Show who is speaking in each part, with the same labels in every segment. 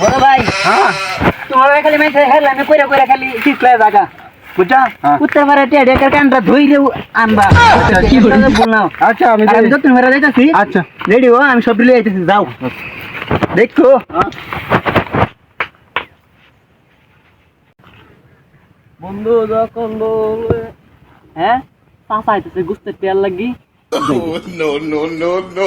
Speaker 1: বড় ভাই
Speaker 2: হ্যাঁ
Speaker 1: তোমার খালি মেসে হেলা আমি কইরা কইরা খালি শিখলে জায়গা
Speaker 2: বুঝা হ্যাঁ
Speaker 1: উত্তর পারে টেডে কানটা ধইরে আনবা
Speaker 2: কি বলি?
Speaker 1: বলনাও
Speaker 2: আচ্ছা আমি
Speaker 1: আমি। যতন মেরা যাইতাছি
Speaker 2: আচ্ছা
Speaker 1: রেডি হো আমি সব দিলে যাইতাছি যাও দেখো বন্ধু যখন হ্যাঁ চাচা আইতেছে গুস্তের তেল লাগি
Speaker 3: no, no, no, no.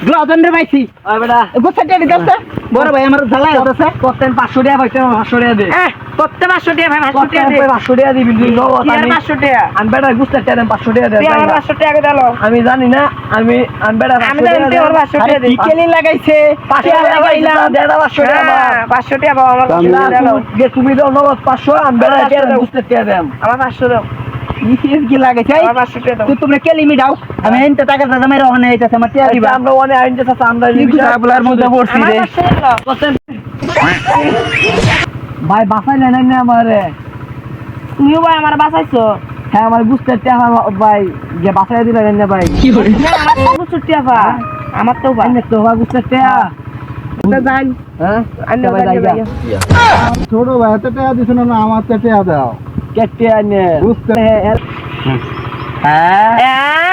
Speaker 1: দুজন রে পাইছি
Speaker 2: আর বেটা
Speaker 1: গুস্তের তেল দিতে বড় ভাই আমার জ্বালায় হতেছে
Speaker 2: কতেন 500 টাকা পাইছে 500 টাকা দে
Speaker 1: এহ কত পাঁচশো টাকা ভাই পাঁচশো
Speaker 2: কতেন
Speaker 1: টাকা দে
Speaker 2: 500 টাকা দিবি তুই নব
Speaker 1: কি আর টাকা
Speaker 2: আমি বেটা গুস্তা টাকা 500 টাকা দে
Speaker 1: তুই আমার পাঁচশো টাকা দিলো
Speaker 2: আমি জানি না আমি আমি বেটা
Speaker 1: আমি জানি তুই টাকা লাগাইছে
Speaker 2: পাঁচশো টাকা লাগাইলাম দেড় পাঁচশো টাকা
Speaker 1: হ্যাঁ, পাঁচশো টাকা বাবা আমার পাঁচশো
Speaker 2: তুমি দাও আমি বেটা
Speaker 1: দাও। আমার পাঁচশো দাও
Speaker 2: কি লাগাইছে
Speaker 1: আমার আমি এনতে টাকা দাদা মেরে ওখানে আইতাছে দিবা। মধ্যে পড়ছি রে।
Speaker 2: কতেন ভাই বাসাই নেন না আমারে।
Speaker 1: তুমিও ভাই আমার বাঁচাইছো?
Speaker 2: হ্যাঁ আমার বুঝতে ভাই যে বাসায় দিলেন না ভাই। কি করে
Speaker 1: না আমার তো প্রচুর টাকা আমার তো ভাই।
Speaker 2: তো ভাই বুঝতে হ্যাঁ। ভাই
Speaker 4: ছোট ভাই এত টাকা দিছ না আমার তো টাকা দাও।
Speaker 2: কেটে আনে
Speaker 4: বুঝতে
Speaker 2: হ্যাঁ
Speaker 1: হ্যাঁ